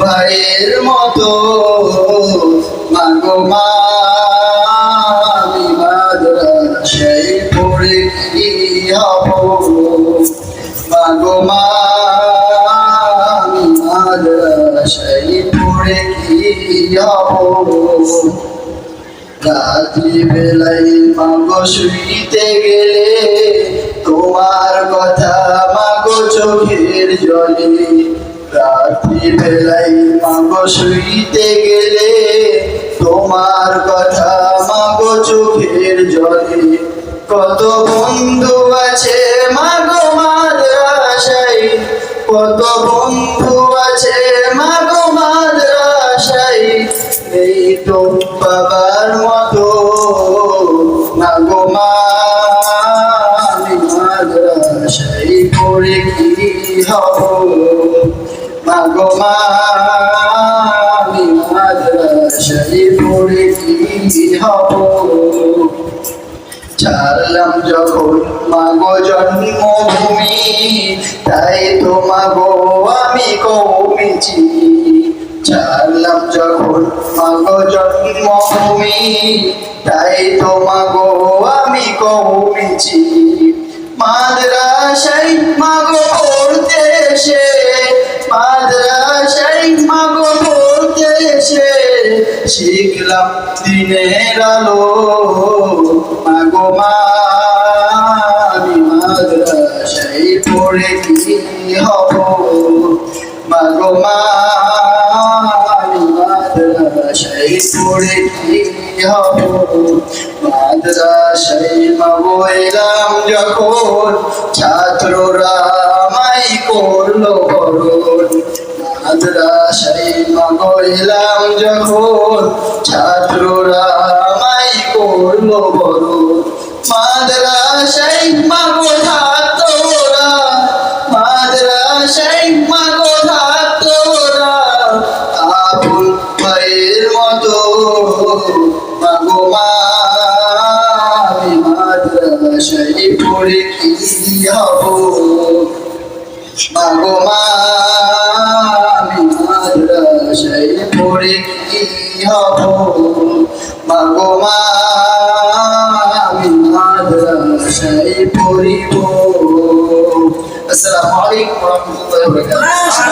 ভাইয়ের মতো, মাগো মা, আমি মাদ্রাসাই পড়ে হব মাগো মা, আমি মাদ্রাসাই পড়ে কি হব রাত্রি বেলায় মাগো শুইতে গেলে তোমার কথা মাগো চোখের জলে রাত্রি বেলায় মাগো শুইতে গেলে, তোমার কথা মাগো চোখের জলে। কত বন্ধু আছে মাদ্রাসায় পড়ে কি হব মা গো মা আমি মাদ্রাসায় পড়ে কি হব ছাড়লাম যখন মাগো জন্মভূমি, তাই তো মাগো আমি কমেছি ছাড়লাম যখন মাগো জন্মভূমি তাই তো মাগো আমি কমেছি মাদ্রাসাই মাগো পড়তে এসে মাদ্রাসাই মাগো পড়তে এসে, শিখলাম দিনের আলো। মাগো আমি মাদ্রাসাই পড়ে কি হব? মাগো মা মাদ্রাসাই পড়ে কি হব মাদ্রাসাই মাগো যখন ছাত্ররা আমায় করল বরণ মাদ্রাসাই মাগো এলাম যখন ছাত্ররা আমায় করল বরণ মাদ্রাসাই মাগো মতো মাগো মা, আমি মাদ্রাসাই পড়ে কি হব? মাগো মা, আমি মাদ্রাসাই পড়ে কি হব? মাগো মা, আমি মাদ্রাসাই পড়িব। আসসালামু আলাইকুম ওয়া রাহমাতুল্লাহি ওয়া বারাকাতুহু।